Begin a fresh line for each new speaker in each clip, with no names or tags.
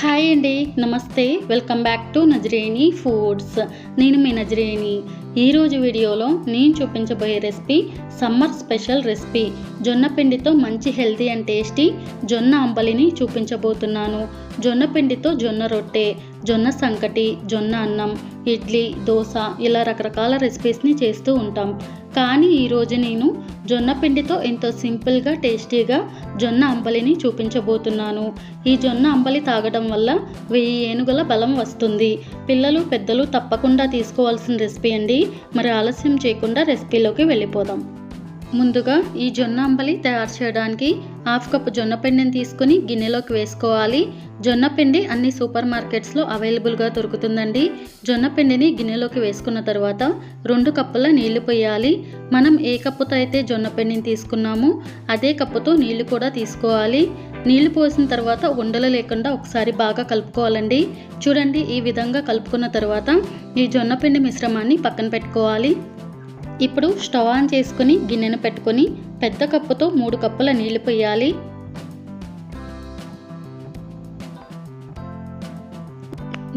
Hi అండి నమస్తే. Welcome back to Nazareni foods. నేను మీ నజరేని. ఈరోజు వీడియోలో నేను చూపించబోయే రెసిపీ సమ్మర్ స్పెషల్ రెసిపీ. జొన్న పిండితో మంచి హెల్తీ అండ్ టేస్టీ జొన్న అంబలిని చూపించబోతున్నాను. జొన్న పిండితో జొన్న రొట్టె. జొన్న సంకటి జొన్న అన్నం ఇడ్లీ దోశ ఇలా రకరకాల రెసిపీస్ని చేస్తూ ఉంటాం. కానీ ఈరోజు నేను జొన్న పిండితో ఎంతో సింపుల్గా టేస్టీగా జొన్న అంబలిని చూపించబోతున్నాను. ఈ జొన్న అంబలి తాగడం వల్ల వెయ్యి ఏనుగుల బలం వస్తుంది. పిల్లలు పెద్దలు తప్పకుండా తీసుకోవాల్సిన రెసిపీ అండి. మరి ఆలస్యం చేయకుండా రెసిపీలోకి వెళ్ళిపోదాం. ముందుగా ఈ జొన్న అంబలి తయారు చేయడానికి హాఫ్ కప్ జొన్న పిండిని తీసుకుని గిన్నెలోకి వేసుకోవాలి. జొన్న పిండి అన్ని సూపర్ మార్కెట్స్లో అవైలబుల్గా దొరుకుతుందండి. జొన్న పిండిని గిన్నెలోకి వేసుకున్న తర్వాత రెండు కప్పుల నీళ్ళు పోయాలి. మనం ఏ కప్పుతో అయితే జొన్న పిండిని తీసుకున్నామో అదే కప్పుతో నీళ్ళు కూడా తీసుకోవాలి. నీళ్ళు పోసిన తర్వాత ఉండలు లేకుండా ఒకసారి బాగా కలుపుకోవాలండి. చూడండి ఈ విధంగా కలుపుకున్న తర్వాత ఈ జొన్న పిండి మిశ్రమాన్ని పక్కన పెట్టుకోవాలి. ఇప్పుడు స్టవ్ ఆన్ చేసుకుని గిన్నెను పెట్టుకొని పెద్ద కప్పుతో మూడు కప్పుల నీళ్ళు పోయాలి.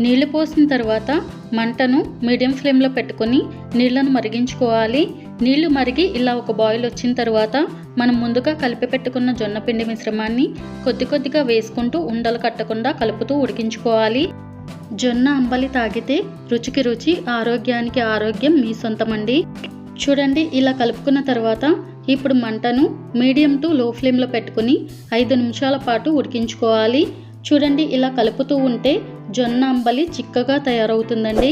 నీళ్ళు పోసిన తర్వాత మంటను మీడియం ఫ్లేమ్లో పెట్టుకొని నీళ్ళను మరిగించుకోవాలి. నీళ్ళు మరిగి ఇలా ఒక బాయిల్ వచ్చిన తర్వాత మనం ముందుగా కలిపి పెట్టుకున్న జొన్న పిండి మిశ్రమాన్ని కొద్ది కొద్దిగా వేసుకుంటూ ఉండలు కట్టకుండా కలుపుతూ ఉడికించుకోవాలి. జొన్న అంబలి తాగితే రుచికి రుచి ఆరోగ్యానికి ఆరోగ్యం మీ సొంతమండి. చూడండి ఇలా కలుపుకున్న తర్వాత ఇప్పుడు మంటను మీడియం టు లో ఫ్లేమ్లో పెట్టుకుని ఐదు నిమిషాల పాటు ఉడికించుకోవాలి. చూడండి ఇలా కలుపుతూ ఉంటే జొన్న అంబలి చిక్కగా తయారవుతుందండి.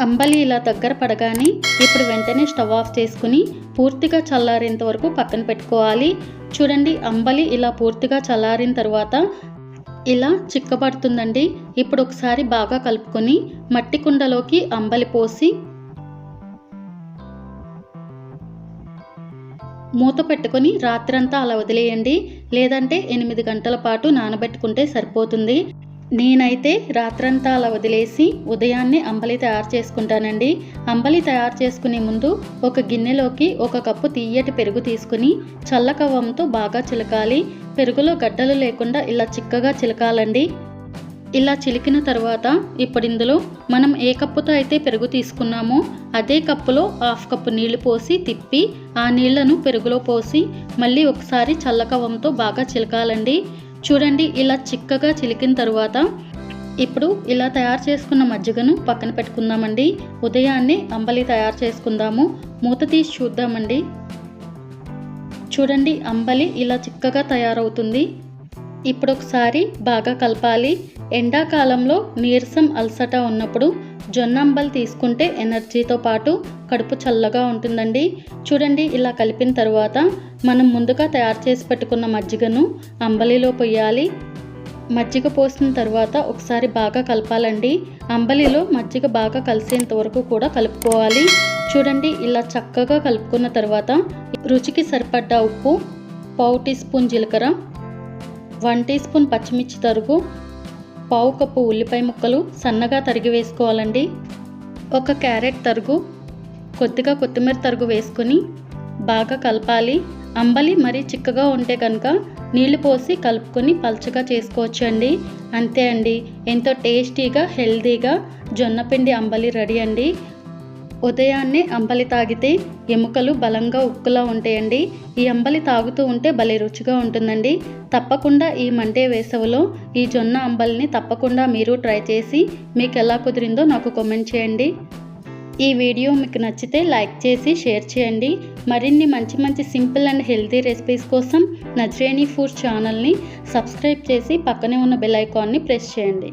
అంబలి ఇలా దగ్గర పడగానే ఇప్పుడు వెంటనే స్టవ్ ఆఫ్ చేసుకుని పూర్తిగా చల్లారేంత వరకు పక్కన పెట్టుకోవాలి. చూడండి అంబలి ఇలా పూర్తిగా చల్లారిన తర్వాత ఇలా చిక్కబడుతుందండి. ఇప్పుడు ఒకసారి బాగా కలుపుకొని మట్టి కుండలోకి అంబలి పోసి మూత పెట్టుకొని రాత్రంతా అలా వదిలేయండి. లేదంటే ఎనిమిది గంటల పాటు నానబెట్టుకుంటే సరిపోతుంది. నేనైతే రాత్రంతా అలా వదిలేసి ఉదయాన్నే అంబలి తయారు చేసుకుంటానండి. అంబలి తయారు చేసుకునే ముందు ఒక గిన్నెలోకి ఒక కప్పు తీయటి పెరుగు తీసుకుని చల్లకవ్వంతో బాగా చిలకాలి. పెరుగులో గడ్డలు లేకుండా ఇలా చిక్కగా చిలకాలండి. ఇలా చిలికిన తర్వాత ఇప్పుడు ఇందులో మనం ఏ కప్పుతో అయితే పెరుగు తీసుకున్నామో అదే కప్పులో హాఫ్ కప్పు నీళ్ళు పోసి తిప్పి ఆ నీళ్ళను పెరుగులో పోసి మళ్ళీ ఒకసారి చల్లకవ్వంతో బాగా చిలకాలండి. చూడండి ఇలా చిక్కగా చిలికిన తర్వాత ఇప్పుడు ఇలా తయారు చేసుకున్న మజ్జిగను పక్కన పెట్టుకుందామండి. ఉదయాన్నే అంబలి తయారు చేసుకుందాము. మూత తీసి చూద్దామండి. చూడండి అంబలి ఇలా చిక్కగా తయారవుతుంది. ఇప్పుడు ఒకసారి బాగా కలపాలి. ఎండాకాలంలో నీరసం అలసట ఉన్నప్పుడు జొన్నంబల్ తీసుకుంటే ఎనర్జీతో పాటు కడుపు చల్లగా ఉంటుందండి. చూడండి ఇలా కలిపిన తర్వాత మనం ముందుగా తయారు చేసి పెట్టుకున్న మజ్జిగను అంబలిలో పొయ్యాలి. మజ్జిగ పోసిన తర్వాత ఒకసారి బాగా కలపాలండి. అంబలిలో మజ్జిగ బాగా కలిసేంత వరకు కూడా కలుపుకోవాలి. చూడండి ఇలా చక్కగా కలుపుకున్న తర్వాత రుచికి సరిపడ్డ ఉప్పు పావు టీ స్పూన్ జీలకర్ర వన్ టీ స్పూన్ పచ్చిమిర్చి తరుగు పావు కప్పు ఉల్లిపాయ ముక్కలు సన్నగా తరిగి వేసుకోవాలండి. ఒక క్యారెట్ తరుగు కొద్దిగా కొత్తిమీర తరుగు వేసుకొని బాగా కలపాలి. అంబలి మరీ చిక్కగా ఉంటే కనుక నీళ్ళు పోసి కలుపుకొని పల్చగా చేసుకోవచ్చు అండి అంతే అండి. ఎంతో టేస్టీగా హెల్తీగా జొన్నపిండి అంబలి రెడీ అండి. ఉదయాన్నే అంబలి తాగితే ఎముకలు బలంగా ఉక్కులా ఉంటాయండి. ఈ అంబలి తాగుతూ ఉంటే భలే రుచిగా ఉంటుందండి. తప్పకుండా ఈ మండే వేసవిలో ఈ జొన్న అంబలిని తప్పకుండా మీరు ట్రై చేసి మీకు ఎలా కుదిరిందో నాకు కామెంట్ చేయండి. ఈ వీడియో మీకు నచ్చితే లైక్ చేసి షేర్ చేయండి. మరిన్ని మంచి మంచి సింపుల్ అండ్ హెల్తీ రెసిపీస్ కోసం నజ్రేణి ఫుడ్ ఛానల్ని సబ్స్క్రైబ్ చేసి పక్కనే ఉన్న బెల్ ఐకాన్ని ప్రెస్ చేయండి.